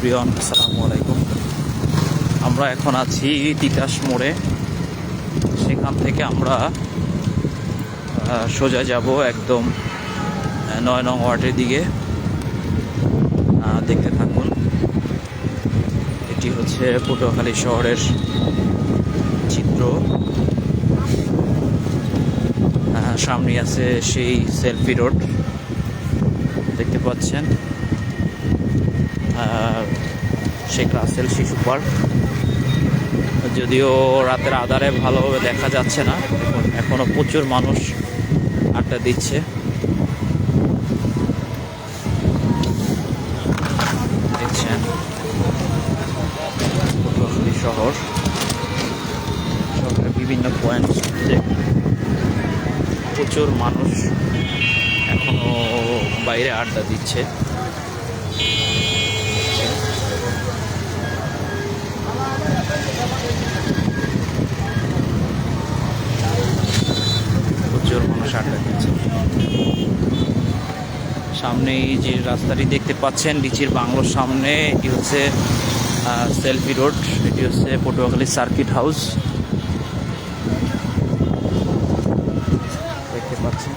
প্রিয়ন আসসালামু আলাইকুম। আমরা এখন আছি তিতাস মোড়ে। সেখান থেকে আমরা সোজা যাব একদম নয় নং ওয়ার্ডের দিকে। দেখতে থাকুন। এটি হচ্ছে পটুয়াখালী শহরের চিত্র। সামনে আছে সেই সেলফি রোড। দেখতে পাচ্ছেন। শেখ রাসেল শিশু পার্ক। যদিও রাতের আধারে ভালোভাবে দেখা যাচ্ছে না দেখুন, এখনও প্রচুর মানুষ আড্ডা দিচ্ছে। দেখছেন শহর। শহরের বিভিন্ন পয়েন্ট প্রচুর মানুষ এখনও বাইরে আড্ডা দিচ্ছে। প্রচুর মানুষ আড্ডা দিচ্ছে। সামনে এই যে রাস্তাটি দেখতে পাচ্ছেন, লিচির বাংলোর সামনে, এটি হচ্ছে সেলফি রোড, এটি হচ্ছে পটুয়াখালী সার্কিট হাউস। দেখতে পাচ্ছেন।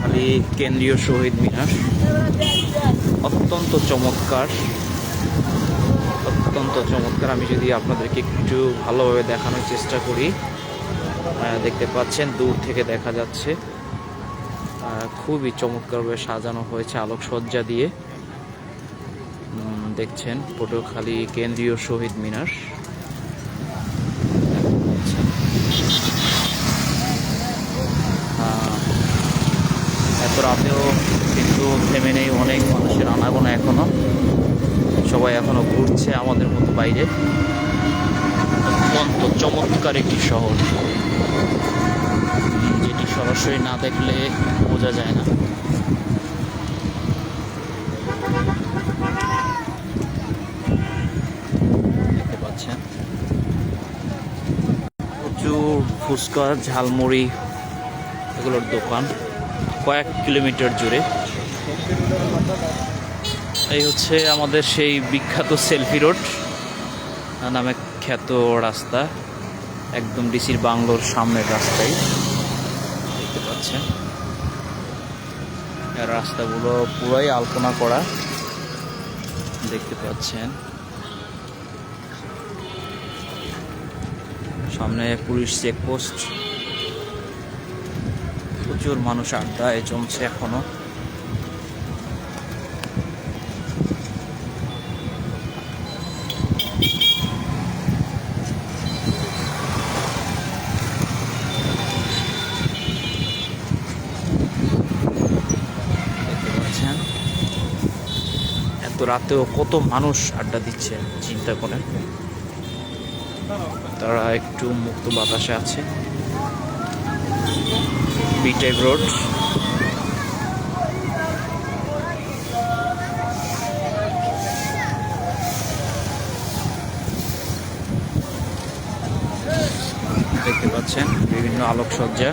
খালি কেন্দ্রীয় শহীদ মিনার। অত্যন্ত চমৎকার। অত্যন্ত চমৎকার। আমি যদি আপনাদেরকে একটু ভালোভাবে দেখানোর চেষ্টা করি দেখতে পাচ্ছেন দূর থেকে দেখা যাচ্ছে খুবই চমৎকারভাবে সাজানো হয়েছে আলোকসজ্জা দিয়ে। দেখছেন পটুয়াখালী কেন্দ্রীয় শহীদ মিনার। এত রাতেও কিন্তু থেমে নেই, অনেক মানুষের আনাগোনা এখনও। সবাই এখনও ঘুরছে আমাদের মতো বাইরে। অত্যন্ত চমৎকার একটি শহর। যেটি সরাসরি না দেখলে বোঝা যায় না। প্রচুর ফুচকা, ঝালমুড়ি, এগুলোর দোকান। কয়েক কিলোমিটার জুড়ে। এই হচ্ছে আমাদের সেই বিখ্যাত সেলফি রোড নামে খ্যাত রাস্তা, একদম ডিসির বাংলোর সামনের রাস্তায়। দেখতে পাচ্ছেন। রাস্তাগুলো পুরাই আলপনা করা। দেখতে পাচ্ছেন। সামনে পুলিশ চেকপোস্ট। প্রচুর মানুষ আড্ডায় জমছে এখনও দেখতে পাচ্ছেন এত রাতেও কত মানুষ আড্ডা দিচ্ছে, চিন্তা করেন। তারা একটু মুক্ত বাতাসে আছে। বিটেক রোড দেখতে পাচ্ছেন, বিভিন্ন আলোকসজ্জা।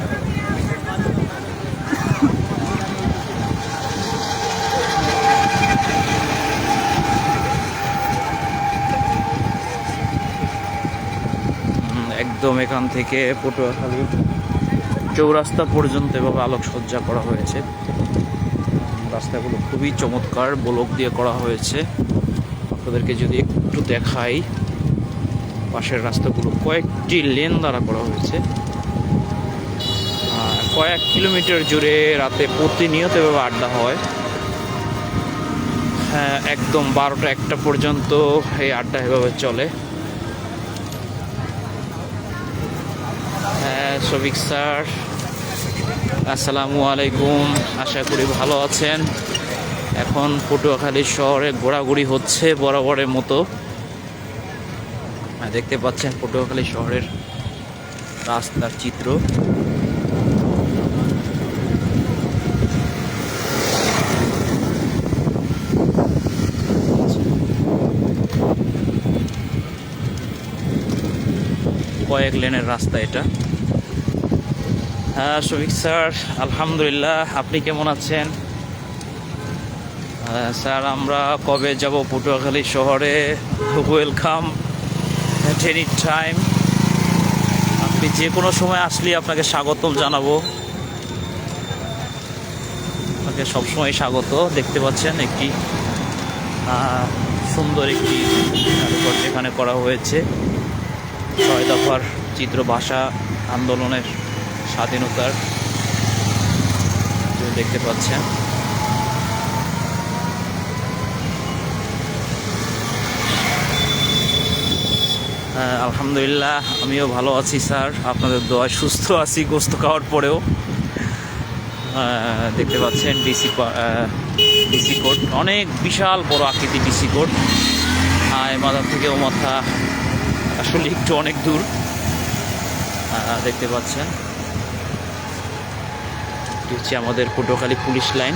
একদম এখান থেকে পটুয়াখালী চৌরাস্তা পর্যন্ত এভাবে আলোকসজ্জা করা হয়েছে। রাস্তাগুলো খুবই চমৎকার ব্লক দিয়ে করা হয়েছে। আপনাদেরকে যদি একটু দেখাই, পাশের রাস্তাগুলো কয়েকটি লেন দ্বারা করা হয়েছে। কয়েক কিলোমিটার জুড়ে রাতে প্রতিনিয়ত এভাবে আড্ডা হয়। হ্যাঁ একদম বারোটা একটা পর্যন্ত এই আড্ডা এভাবে চলে। শফিক স্যার, আসসালামু আলাইকুম। আশা করি ভালো আছেন। এখন পটুয়াখালী শহরে ঘোরাঘুরি হচ্ছে বরাবরের মতো। দেখতে পাচ্ছেন পটুয়াখালী শহরের রাস্তার চিত্র। কয়েক লেনের রাস্তা এটা। হ্যাঁ শফিক স্যার, আলহামদুলিল্লাহ, আপনি কেমন আছেন? স্যার, আমরা কবে যাব পটুয়াখালী শহরে? ওয়েলকাম এট এনি টাইম আপনি যে কোনো সময় আসলে আপনাকে স্বাগতম জানাব। আপনাকে সবসময় স্বাগত, দেখতে পাচ্ছেন একটি সুন্দর একটি কারুকার্য এখানে করা হয়েছে। ছয় দফার চিত্র ভাষা আন্দোলনের স্বাধীনতার দেখতে পাচ্ছেন। হ্যাঁ, আলহামদুলিল্লাহ আমিও ভালো আছি স্যার। আপনাদের দোয়ায় সুস্থ আছি গোস্ত খাওয়ার পরেও। আহ, দেখতে পাচ্ছেন ডিসি ডিসি কোড অনেক বিশাল বড় আকৃতি ডিসি কোড এ মাথা থেকে ও মাথা আসলে একটু অনেক দূর। দেখতে পাচ্ছেন। এটি হচ্ছে আমাদের পটুয়াখালী পুলিশ লাইন।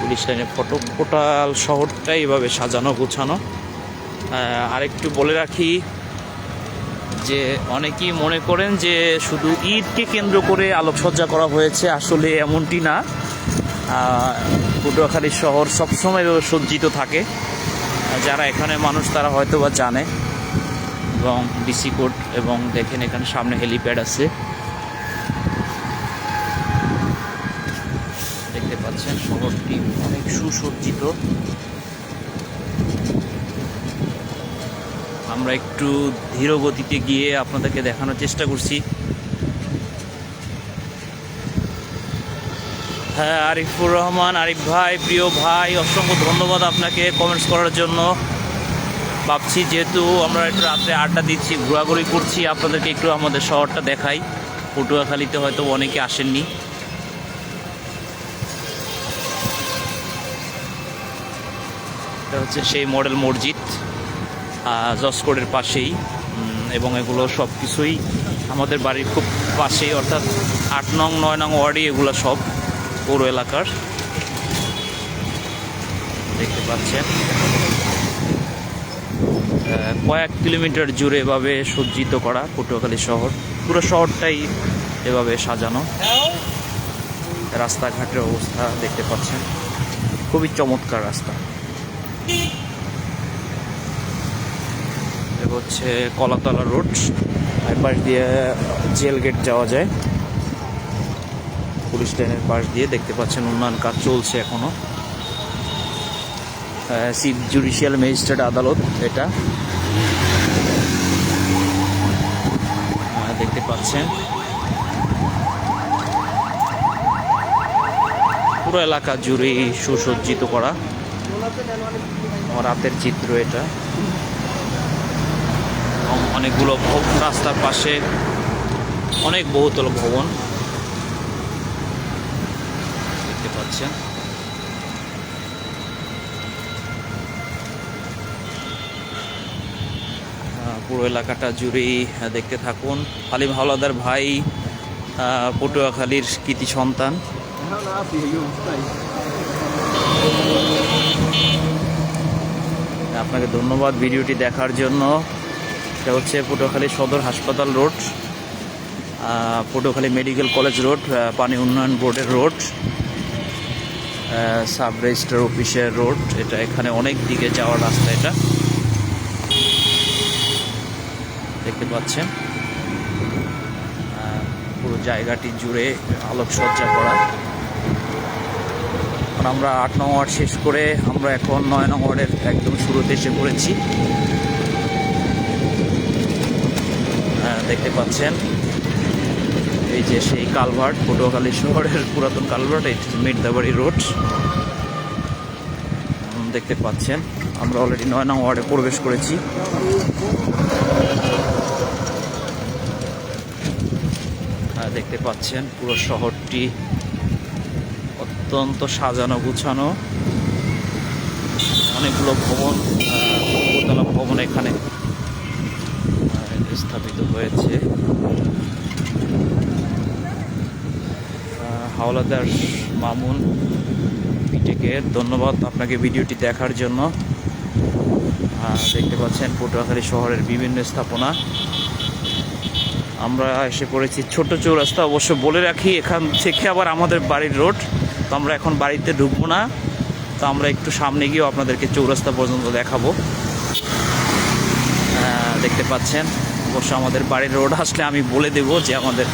পুলিশ লাইনের ফটো। টোটাল শহরটাই এভাবে সাজানো, গোছানো। আরেকটু বলে রাখি যে অনেকেই মনে করেন যে শুধু ঈদকে কেন্দ্র করে আলোকসজ্জা করা হয়েছে, আসলে এমনটি না। পটুয়াখালী শহর সবসময় এভাবে সজ্জিত থাকে। যারা এখানে মানুষ তারা হয়তো বা জানে। এবং ডিসি কোড এবং দেখেন এখানে সামনে হেলিপ্যাড আছে দেখতে পাচ্ছেন শহরটি অনেক সুসজ্জিত। আমরা একটু ধীর গতিতে গিয়ে আপনাদেরকে দেখানোর চেষ্টা করছি। হ্যাঁ আরিফুর রহমান, আরিফ ভাই, প্রিয় ভাই, অসংখ্য ধন্যবাদ আপনাকে কমেন্টস করার জন্য। ভাবছি যেহেতু আমরা একটু রাত্রে আড্ডা দিচ্ছি, ঘোরাঘুরি করছি, আপনাদেরকে একটু আমাদের শহরটা দেখাই। পটুয়াখালীতে হয়তো অনেকে আসেননি। এটা হচ্ছে সেই মডেল মসজিদ জসকোডের পাশেই। এবং এগুলো সব কিছুই আমাদের বাড়ির খুব পাশেই, অর্থাৎ আট নং, নয় নং ওয়ার্ডে এগুলো সব পৌর এলাকার। দেখতে পাচ্ছেন। কয়েক কিলোমিটার জুড়ে এভাবে সজ্জিত করা পটুয়াখালী শহর। পুরো শহরটাই এভাবে সাজানো। রাস্তাঘাটের অবস্থা দেখতে পাচ্ছেন। খুবই চমৎকার রাস্তা। হচ্ছে কলাতলা রোড, আর পাশ দিয়ে জেল গেট যাওয়া যায়। পুলিশ লাইনের পাশ দিয়ে দেখতে পাচ্ছেন উন্নয়ন কাজ চলছে এখনও। চিফ জুডিশিয়াল ম্যাজিস্ট্রেট আদালত এটা। দেখতে পাচ্ছেন। পুরো এলাকা জুড়েই সুসজ্জিত করা। রাতের চিত্র এটা। অনেকগুলো রাস্তার পাশে অনেক বহুতল ভবন। দেখতে পাচ্ছেন। পুরো এলাকাটা জুড়েই দেখতে থাকুন। হালিম হাওলাদার ভাই পটুয়াখালীর কৃতি সন্তান। আপনাকে ধন্যবাদ ভিডিওটি দেখার জন্য। এটা হচ্ছে পটুয়াখালী সদর হাসপাতাল road Patuakhali medical college road পানি উন্নয়ন বোর্ডের রোড সাব রেজিস্টার অফিসের রোড। এটা এখানে অনেক দিকে যাওয়ার রাস্তা এটা। দেখতে পাচ্ছেন? পুরো জায়গাটি জুড়ে আলোকসজ্জা করা। আমরা আট নং ওয়ার্ড শেষ করে আমরা এখন নয় নং ওয়ার্ডের একদম শুরুতে এসে পড়েছি। আহ, দেখতে পাচ্ছেন। এই যে সেই কালভার্ট পটুয়াখালী শহরের পুরাতন কালভার্ট এই মির্দাবাড়ি রোড। দেখতে পাচ্ছেন আমরা অলরেডি নয় নং ওয়ার্ডে প্রবেশ করেছি। আহ, দেখতে পাচ্ছেন পুরো শহরটি অত্যন্ত সাজানো গুছানো। অনেকগুলো ভবন বহুতলা ভবন এখানে স্থাপিত হয়েছে। হাওলাদার মামুন পিটেকে ধন্যবাদ আপনাকে ভিডিওটি দেখার জন্য। দেখতে পাচ্ছেন পটুয়াখালী শহরের বিভিন্ন স্থাপনা। আমরা এসে পড়েছি ছোট চৌরাস্তা, অবশ্য বলে রাখি, এখান থেকে আবার আমাদের বাড়ির রোড। তো আমরা এখন বাড়িতে ঢুকবো না। তো আমরা একটু সামনে গিয়েও আপনাদেরকে চৌরাস্তা পর্যন্ত দেখাবো। দেখতে পাচ্ছেন, অবশ্য আমাদের বাড়ির রোড আসলে আমি বলে দেব যে আমাদের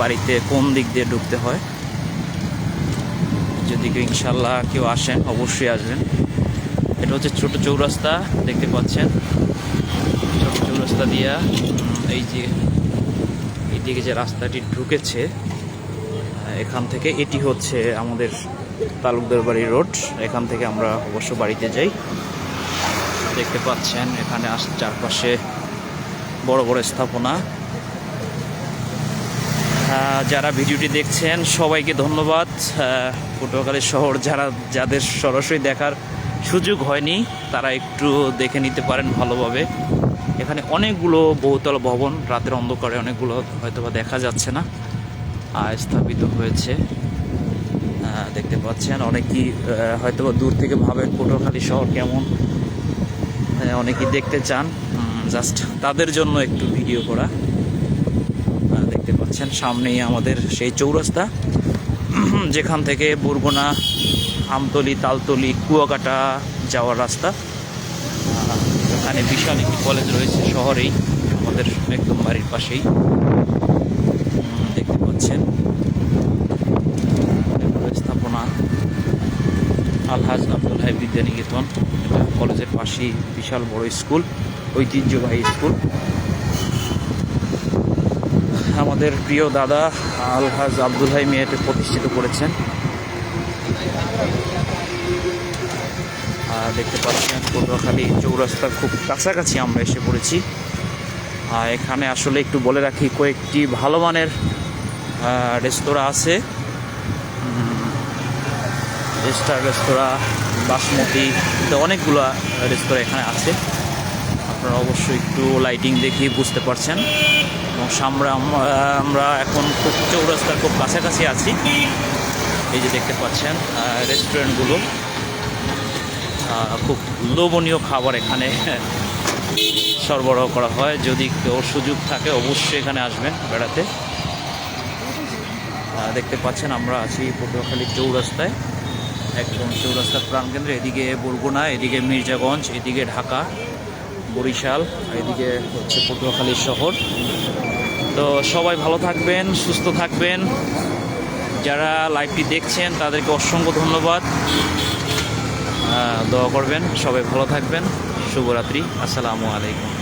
বাড়িতে কোন দিক দিয়ে ঢুকতে হয়। যদি ইনশাল্লাহ কেউ আসেন, অবশ্যই আসবেন। এটা হচ্ছে ছোট চৌরাস্তা, দেখতে পাচ্ছেন। ছোট চৌরাস্তা দিয়া এই যে এইদিকে যে রাস্তাটি ঢুকেছে এখান থেকে এটি হচ্ছে আমাদের তালুকদার বাড়ি রোড। এখান থেকে আমরা অবশ্য বাড়িতে যাই। দেখতে পাচ্ছেন, এখানে আস, চারপাশে বড় বড় স্থাপনা। যারা ভিডিওটি দেখছেন, সবাইকে ধন্যবাদ। পটুয়াখালী শহর যারা, যাদের সরাসরি দেখার সুযোগ হয়নি, তারা একটু দেখে নিতে পারেন ভালোভাবে। এখানে অনেকগুলো বহুতল ভবন, রাতের অন্ধকারে অনেকগুলো হয়তোবা দেখা যাচ্ছে না। স্থাপিত হয়েছে। দেখতে পাচ্ছেন অনেকেই আহ, হয়তোবা দূর থেকে ভাবেন পটুয়াখালী শহর কেমন। অনেকেই দেখতে চান। জাস্ট তাদের জন্য একটু ভিডিও করা। দেখতে পাচ্ছেন সামনেই আমাদের সেই চৌরাস্তা। যেখান থেকে বরগুনা আমতলি তালতলি কুয়াকাটা যাওয়ার রাস্তা। এখানে বিশাল একটি কলেজ রয়েছে শহরেই আমাদের একদম বাড়ির পাশেই। অনেকগুলো স্থাপনা আলহাজ আব্দুল হাই বিদ্যানিকেতন, এটা কলেজের পাশেই বিশাল বড় স্কুল, ঐতিহ্যবাহী স্কুল। আমাদের প্রিয় দাদা আলহাজ আব্দুল হাই মেয়েতে প্রতিষ্ঠিত করেছেন। আর দেখতে পাচ্ছেন, পটুয়াখালী চৌরাস্তার খুব কাছাকাছি আমরা এসে পড়েছি। আর এখানে আসলে একটু বলে রাখি, কয়েকটি ভালো মানের রেস্তোরাঁ আছে। স্টার রেস্তোরাঁ বাসমতি অনেকগুলো রেস্তোরাঁ এখানে আছে। আপনারা অবশ্যই একটু লাইটিং দেখে বুঝতে পারছেন। এবং সামনে আমরা এখন খুব চৌরাস্তার খুব কাছাকাছি আছি। এই যে দেখতে পাচ্ছেন রেস্টুরেন্টগুলো খুব লোভনীয় খাবার এখানে সরবরাহ করা হয়। যদি কেউ সুযোগ থাকে, অবশ্যই এখানে আসবেন বেড়াতে। দেখতে পাচ্ছেন, আমরা আছি পটুয়াখালী চৌরাস্তায়, একদম চৌরাস্তার প্রাণকেন্দ্রে এদিকে বরগুনা, এদিকে মির্জাগঞ্জ, এদিকে ঢাকা, বরিশাল এদিকে হচ্ছে পটুয়াখালী শহর। তো সবাই ভালো থাকবেন, সুস্থ থাকবেন। যারা লাইভটি দেখছেন, তাদেরকে অসংখ্য ধন্যবাদ। দোয়া করবেন, সবাই ভালো থাকবেন। শুভরাত্রি, আসসালামু আলাইকুম।